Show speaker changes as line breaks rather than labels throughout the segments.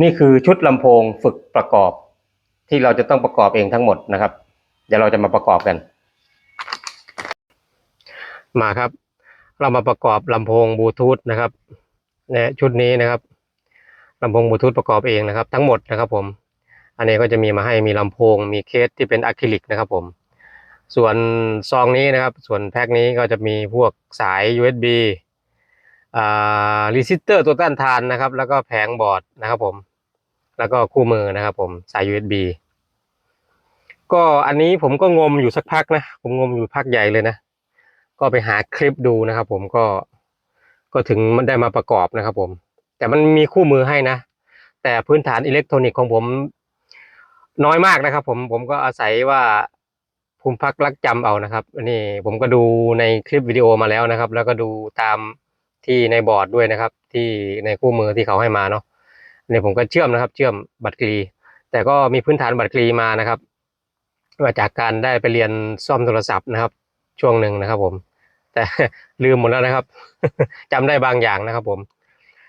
นี่คือชุดลำโพงฝึกประกอบ ที่เราจะต้องประกอบเองทั้งหมดนะครับ เดี๋ยวเราจะมาประกอบกัน มาครับ เรามาประกอบลำโพงบลูทูธนะครับเนี่ยชุดนี้นะครับลำโพงบลูทูธประกอบเองนะครับ ทั้งหมดนะครับ ผม อันนี้ก็จะมีมาให้มีลำโพง มีเคสที่เป็นอะคริลิกนะครับ ผม ส่วนซองนี้นะครับ ส่วนแพ็คนี้ก็จะมีพวกสาย USB รีซิสเตอร์ตัวต้านทานนะครับ แล้วก็แผงบอร์ดนะครับผม แล้วก็คู่มือนะครับผมสาย USB ก็อันนี้ผมก็งมอยู่สักพักนะ ผมงมอยู่พักใหญ่เลยนะ ก็ไปหาคลิปดูนะครับผมก็ก็ถึงมันได้มาประกอบนะครับผม แต่มันมีคู่มือให้นะ แต่พื้นฐานอิเล็กทรอนิกส์ของผมน้อยมากนะครับ ผมผมก็อาศัยว่าภูมิพักรักจำเอานะครับนนี้ผมก็ดูในคลิปวิดีโอมาแล้วนะครับ แล้วก็ดูตาม ที่ในบอร์ดด้วยนะครับ ที่ในคู่มือที่เขาให้มาเนาะอันนี้ผมก็เชื่อมนะครับ เชื่อมบัตรกรีแต่ก็มีพื้นฐานบัตรกรีมานะครับมาจากการได้ไปเรียนซ่อมโทรศัพท์นะครับ ช่วงหนึ่งนะครับ ผม แต่ลืมหมดแล้วนะครับจำได้บางอย่างนะครับ ผม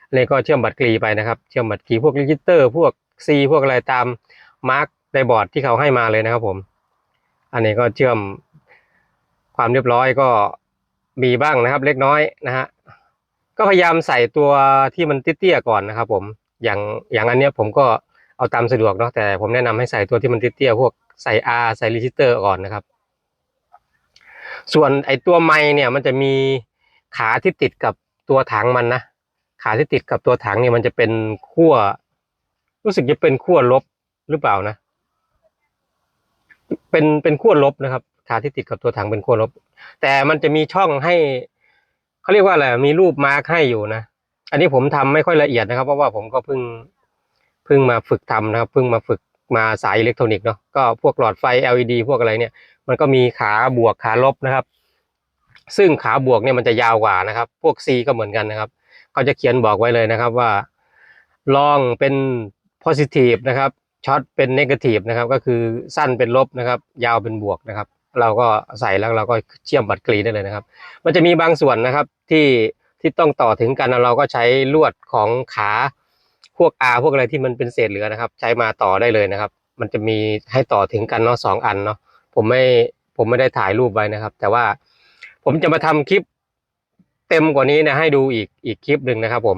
อันนี้ก็เชื่อมบัตรกรีไปนะครับ เชื่อมบัตรกรีพวกรีจิสเตอร์พวกซีพวกอะไรตามมาร์กในบอร์ดที่เขาให้มาเลยนะครับ ผม อันนี้ก็เชื่อมความเรียบร้อยก็มีบ้างนะครับ เล็กน้อยนะฮะ ก็พยายามใส่ตัวที่มันเตี้ยๆก่อนนะครับ ผมอย่างอย่างอันเนี้ยผมก็เอาตามสะดวกเนาะแต่ผมแนะนำให้ใส่ตัวที่มันเตี้ยๆพวกใส่ R ใส่รีจิสเตอร์ก่อนนะครับ ส่วนไอตัวไม้เนี่ยมันจะมีขาที่ติดกับตัวถังมันนะขาที่ติดกับตัวถังเนี่ยมันจะเป็นขั้วรู้สึกจะเป็นขั้วลบหรือเปล่านะ เป็นเป็นขั้วลบนะครับ ขาที่ติดกับตัวถังเป็นขั้วลบ แต่มันจะมีช่องให้ เขาเรียกว่าอะไรมีรูปมาร์คให้อยู่นะอันนี้ผมทำไม่ค่อยละเอียดนะครับ เพราะว่าผมก็เพิ่งเพิ่งมาฝึกทำนะครับเพิ่งมาฝึกมาสายอิเล็กทรอนิกส์เนาะก็พวกหลอดไฟ LED พวกอะไรเนี่ย มันก็มีขาบวกขาลบนะครับ ซึ่งขาบวกเนี่ยมันจะยาวกว่านะครับ พวก C ก็เหมือนกันนะครับเขาจะเขียนบอกไว้เลยนะครับว่าลองเป็น positive นะครับช็อตเป็น negative นะครับ ก็คือสั้นเป็นลบนะครับ ยาวเป็นบวกนะครับ เราก็ใส่แล้วเราก็เชื่อมบัตรกรีได้เลยนะครับ มันจะมีบางส่วนนะครับที่ที่ต้องต่อถึงกันเราก็ใช้ลวดของขาพวก R พวกอะไรที่มันเป็นเศษเหลือนะครับ ใช้มาต่อได้เลยนะครับ มันจะมีให้ต่อถึงกันเนาะสองอันเนาะผมไม่ผมไม่ได้ถ่ายรูปไว้นะครับ แต่ว่าผมจะมาทำคลิปเต็มกว่านี้นะให้ดูอีกอีกคลิปหนึ่งนะครับ ผม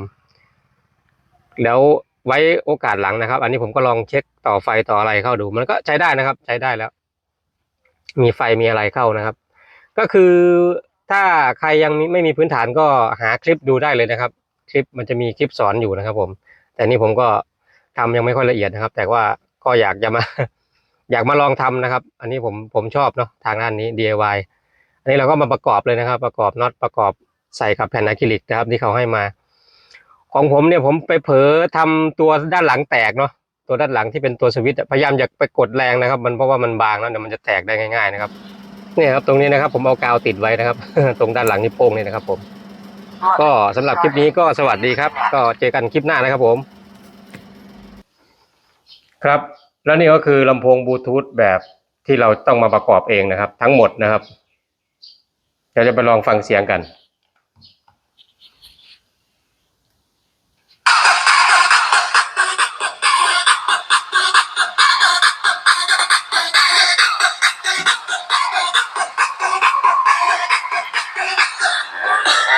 แล้วไว้โอกาสหลังนะครับ อันนี้ผมก็ลองเช็คต่อไฟต่ออะไรเข้าดู มันก็ใช้ได้นะครับ ใช้ได้แล้ว มีไฟมีอะไรเข้านะครับ ก็คือถ้าใครยังไม่มีพื้นฐานก็หาคลิปดูได้เลยนะครับ คลิปมันจะมีคลิปสอนอยู่นะครับผม แต่นี่ผมก็ทำยังไม่ค่อยละเอียดนะครับ แต่ว่าก็อยากจะมา อยากมาลองทำนะครับ อันนี้ผมผมชอบเนาะทางด้านนี้ DIY อันนี้เราก็มาประกอบเลยนะครับ ประกอบน็อตประกอบใส่กับแผ่นอะคริลิกนะครับที่เขาให้มา ของผมเนี่ยผมไปเผลอทำตัวด้านหลังแตกเนาะ ตัวด้านหลังที่เป็นตัวสวิตช์พยายามอย่าไปกดแรงนะครับ มันเพราะว่ามันบางแล้วเดี๋ยวมันจะแตกได้ง่าย ๆ นะครับเนี่ยครับตรงนี้นะครับ ผมเอากาวติดไว้นะครับ ตรงด้านหลังนิ้วโป้งนี่นะครับ ผม ก็สำหรับคลิปนี้ก็สวัสดีครับ ก็เจอกันคลิปหน้านะครับผม ครับ แล้วนี่ก็คือลำโพงบลูทูธแบบที่เราต้องมาประกอบเองนะครับ ทั้งหมดนะครับเดี๋ยวจะไปลองฟังเสียงกัน